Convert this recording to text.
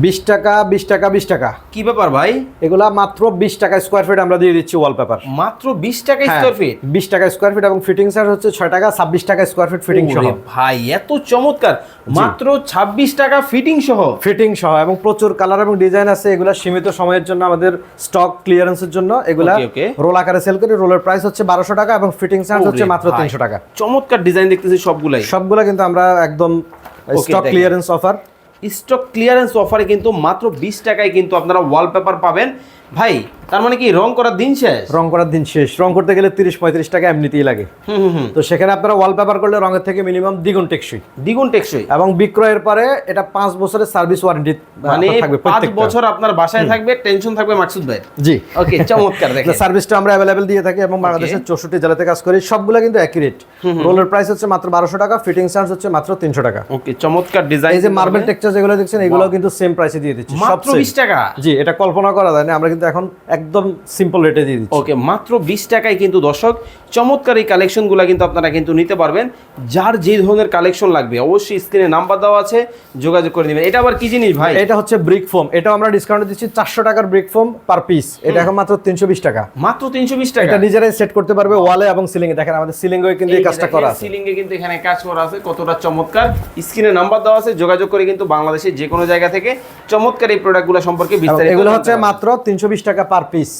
বিশ টাকা বিশ টাকা বিশ টাকা। কি ব্যাপার ভাই? এগুলা মাত্র বিশ টাকা স্কোয়ার ফিট আমরা দিয়ে দিচ্ছি ওয়ালপেপার মাত্র বিশ টাকা স্কোয়ার ফিট বিশ টাকা স্কোয়ার ফিট এবং ফিটিং চার্জ হচ্ছে ছয় টাকা ছাব্বিশ টাকা স্কোয়ার ফিট ফিটিং সহ। ভাই এত চমৎকার। মাত্র ছাব্বিশ টাকা ফিটিং সহ? ফিটিং সহ এবং প্রচুর কালার এবং ডিজাইন আছে এগুলা সীমিত সময়ের জন্য আমাদের স্টক ক্লিয়ারেন্সের জন্য। এগুলা. রোল আকারে সেল করি রোলের প্রাইস হচ্ছে বারোশো টাকা এবং ফিটিং চার্জ হচ্ছে মাত্র তিনশো টাকা। চমৎকার ডিজাইন দেখতেছি সবগুলাই। সবগুলা কিন্তু আমরা একদম stock clearance offer stock clearance অফারে কিন্তু মাত্র বিশ টাকায় কিন্তু আপনারা ওয়ালপেপার পাবেন। ভাই তার মানে কি রং করার দিন শেষ? রং করার দিন শেষ। রং করতে গেলে তিরিশ পঁয়ত্রিশ টাকা এমনিতেই লাগে। তো সেখানে আপনারা ওয়ালপেপার করলে রঙের থেকে মিনিমাম দ্বিগুণ টেকসই। দ্বিগুণ টেকসই। এবং বিক্রয়ের পরে এটা পাঁচ বছরের সার্ভিস ওয়ারেন্টি মানে পাঁচ বছর আপনার বাসায় থাকবে টেনশন থাকবে মাকসুদ ভাই। জি। ওকে চমৎকার দেখেন। সার্ভিসটা আমরা অ্যাভেলেবেল দিয়ে থাকি এবং বাংলাদেশের চৌষট্টি জেলাতে কাজ করি। সবগুলো কিন্তু অ্যাকুরেট রোলের প্রাইস হচ্ছে মাত্র বারোশো টাকা ফিটিং চার্জ হচ্ছে মাত্র তিনশো টাকা। ওকে চমৎকার ডিজাইন এই যে মার্বেল টেক্সচার যেগুলো দেখছেন এগুলো কিন্তু সেম প্রাইসে দিয়ে দিচ্ছি মাত্র same। বিশ টাকা? জি এটা কল্পনা করা যায় না আমরা কিন্তু এখন একদম সিম্পল রেটে দিয়ে দিচ্ছি। ওকে মাত্র বিশ টাকায় কিন্তু দর্শক চমৎকার এই কালেকশনগুলো কিন্তু আপনারা কিন্তু নিতে পারবেন। যার যে ধরনের কালেকশন লাগবে অবশ্যই স্ক্রিনে নাম্বার দেওয়া আছে যোগাযোগ করে নেবেন। এটা আবার কি জিনিস ভাই? এটা হচ্ছে ব্রিক ফোম এটাও আমরা ডিসকাউন্ট দিচ্ছি চারশো টাকার ব্রিক ফোম পার পিস এটা এখন মাত্র তিনশো বিশ টাকা। মাত্র তিনশো বিশ টাকা? এটা নিজেরাই সেট করতে পারবে ওয়ালে এবং সিলিং এ দেখেন আমাদের সিলিং এ কিন্তু এই কাজটা করা আছে। সিলিং এ কিন্তু এখানে কাজ করা আছে কতটা চমৎকার। স্ক্রিনে নাম্বার দেওয়া আছে যোগাযোগ করে কিন্তু বাংলাদেশের যে কোনো জায়গা থেকে চমৎকার এই প্রোডাক্টগুলো সম্পর্কে বিস্তারিত এগুলো হচ্ছে মাত্র তিনশো বিশ টাকা পার পিস